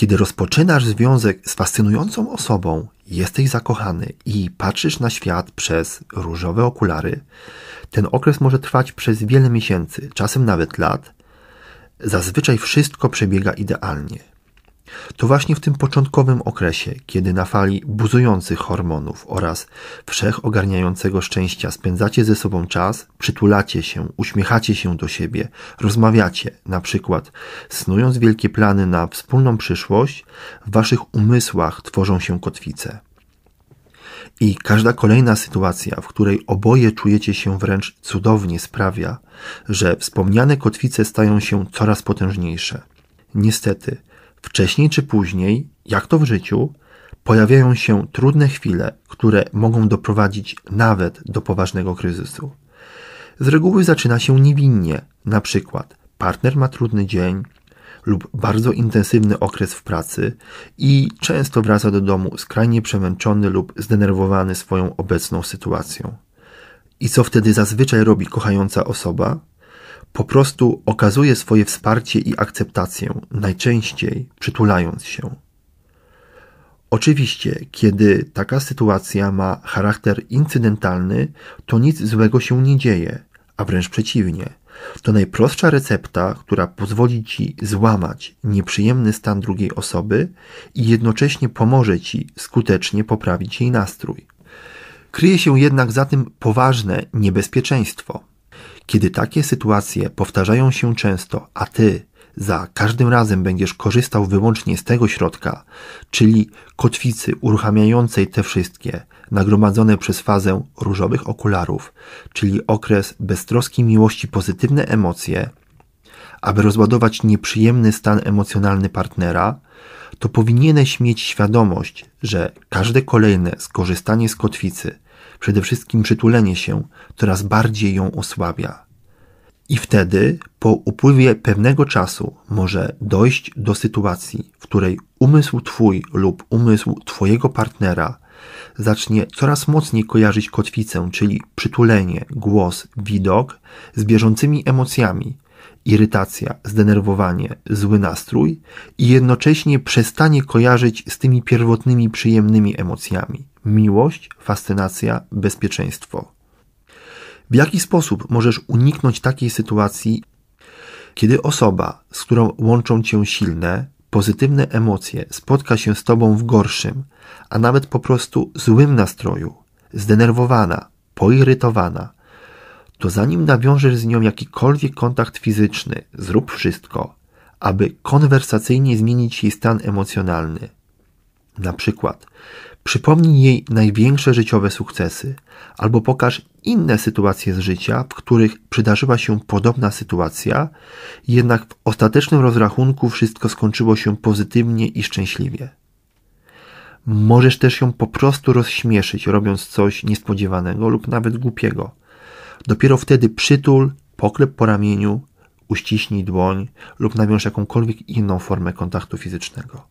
Kiedy rozpoczynasz związek z fascynującą osobą, jesteś zakochany i patrzysz na świat przez różowe okulary, ten okres może trwać przez wiele miesięcy, czasem nawet lat. Zazwyczaj wszystko przebiega idealnie. To właśnie w tym początkowym okresie, kiedy na fali buzujących hormonów oraz wszechogarniającego szczęścia spędzacie ze sobą czas, przytulacie się, uśmiechacie się do siebie, rozmawiacie, na przykład snując wielkie plany na wspólną przyszłość, w waszych umysłach tworzą się kotwice. I każda kolejna sytuacja, w której oboje czujecie się wręcz cudownie, sprawia, że wspomniane kotwice stają się coraz potężniejsze. Niestety, wcześniej czy później, jak to w życiu, pojawiają się trudne chwile, które mogą doprowadzić nawet do poważnego kryzysu. Z reguły zaczyna się niewinnie, na przykład partner ma trudny dzień, lub bardzo intensywny okres w pracy i często wraca do domu skrajnie przemęczony lub zdenerwowany swoją obecną sytuacją. I co wtedy zazwyczaj robi kochająca osoba? Po prostu okazuje swoje wsparcie i akceptację, najczęściej przytulając się. Oczywiście, kiedy taka sytuacja ma charakter incydentalny, to nic złego się nie dzieje, a wręcz przeciwnie. To najprostsza recepta, która pozwoli ci złamać nieprzyjemny stan drugiej osoby i jednocześnie pomoże ci skutecznie poprawić jej nastrój. Kryje się jednak za tym poważne niebezpieczeństwo. Kiedy takie sytuacje powtarzają się często, a ty za każdym razem będziesz korzystał wyłącznie z tego środka, czyli kotwicy uruchamiającej te wszystkie, nagromadzone przez fazę różowych okularów, czyli okres beztroskiej miłości, pozytywne emocje, aby rozładować nieprzyjemny stan emocjonalny partnera, to powinieneś mieć świadomość, że każde kolejne skorzystanie z kotwicy, przede wszystkim przytulenie się, coraz bardziej ją osłabia. I wtedy, po upływie pewnego czasu, może dojść do sytuacji, w której umysł Twój lub umysł Twojego partnera zacznie coraz mocniej kojarzyć kotwicę, czyli przytulenie, głos, widok z bieżącymi emocjami, irytacja, zdenerwowanie, zły nastrój i jednocześnie przestanie kojarzyć z tymi pierwotnymi przyjemnymi emocjami miłość, fascynacja, bezpieczeństwo. W jaki sposób możesz uniknąć takiej sytuacji, kiedy osoba, z którą łączą cię silne, pozytywne emocje, spotka się z tobą w gorszym, a nawet po prostu złym nastroju, zdenerwowana, poirytowana, to zanim nawiążesz z nią jakikolwiek kontakt fizyczny, zrób wszystko, aby konwersacyjnie zmienić jej stan emocjonalny. Na przykład, przypomnij jej największe życiowe sukcesy, albo pokaż inne sytuacje z życia, w których przydarzyła się podobna sytuacja, jednak w ostatecznym rozrachunku wszystko skończyło się pozytywnie i szczęśliwie. Możesz też ją po prostu rozśmieszyć, robiąc coś niespodziewanego lub nawet głupiego. Dopiero wtedy przytul, poklep po ramieniu, uściśnij dłoń lub nawiąż jakąkolwiek inną formę kontaktu fizycznego.